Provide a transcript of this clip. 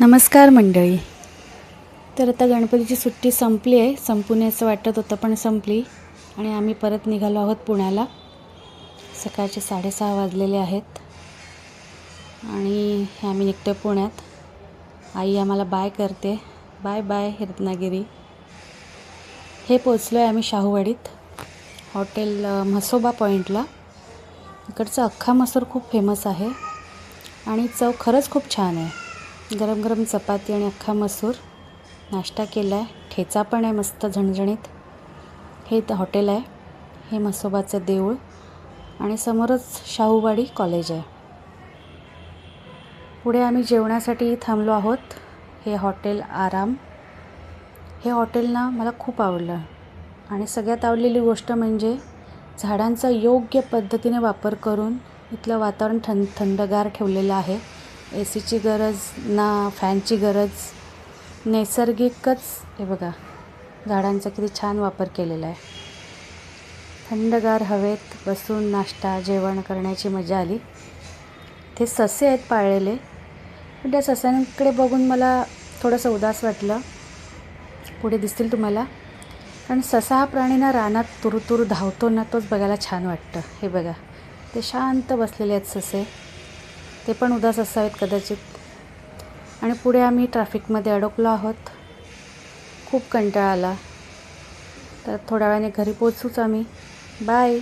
नमस्कार मंडळी. तर आता गणपतीची सुट्टी संपली आहे. संपून असं वाटत होतं पण संपली. आणि आम्ही परत निघालो आहोत पुण्याला. सकाळचे साडेसहा वाजलेले आहेत. आणि हे आम्ही निघतो आहे पुण्यात. आई आम्हाला बाय करते. Bye bye Ratnagiri. हे पोचलो आहे आम्ही शाहूवाडीत. हॉटेल म्हसोबा पॉईंटला इकडचं अख्खा मसूर खूप फेमस आहे. आणि चव खरंच खूप छान आहे. गरम गरम चपाती आणि अख्खा मसूर. नाश्ता केला आहे ठेचा पण आहे मस्त झणझणीत. हे हॉटेल आहे. हे म्हसोबाचं देऊळ. आणि समोरच शाहूवाडी कॉलेज आहे. पुढे आम्ही जेवणासाठी थांबलो आहोत. हे हॉटेल आराम. हे हॉटेल ना मला खूप आवडलं. आणि सगळ्यात आवडलेली गोष्ट म्हणजे झाडांचा योग्य पद्धतीने वापर करून इथलं वातावरण थंड थंडगार ठेवलेलं आहे. ए सीची गरज ना फॅनची गरज नैसर्गिकच हे बघा झाडांचा किती छान वापर केलेला आहे. थंडगार हवेत बसून नाश्ता जेवण करण्याची मजा आली. ते ससे आहेत पाळलेले. पण त्या सस्यांकडे बघून मला थोडंसं उदास वाटलं. पुढे दिसतील तुम्हाला. कारण ससा हा प्राणी ना रानात तुरुतुरु धावतो ना तोच बघायला छान वाटतं. हे बघा ते शांत बसलेले आहेत ससे. ते पण उदास असावेत कदाचित. आणि पुढे आम्ही ट्रॅफिकमध्ये अडकलो आहोत. खूप कंटाळा आला. तर थोड्या वेळाने घरी पोचूच आम्ही. बाय.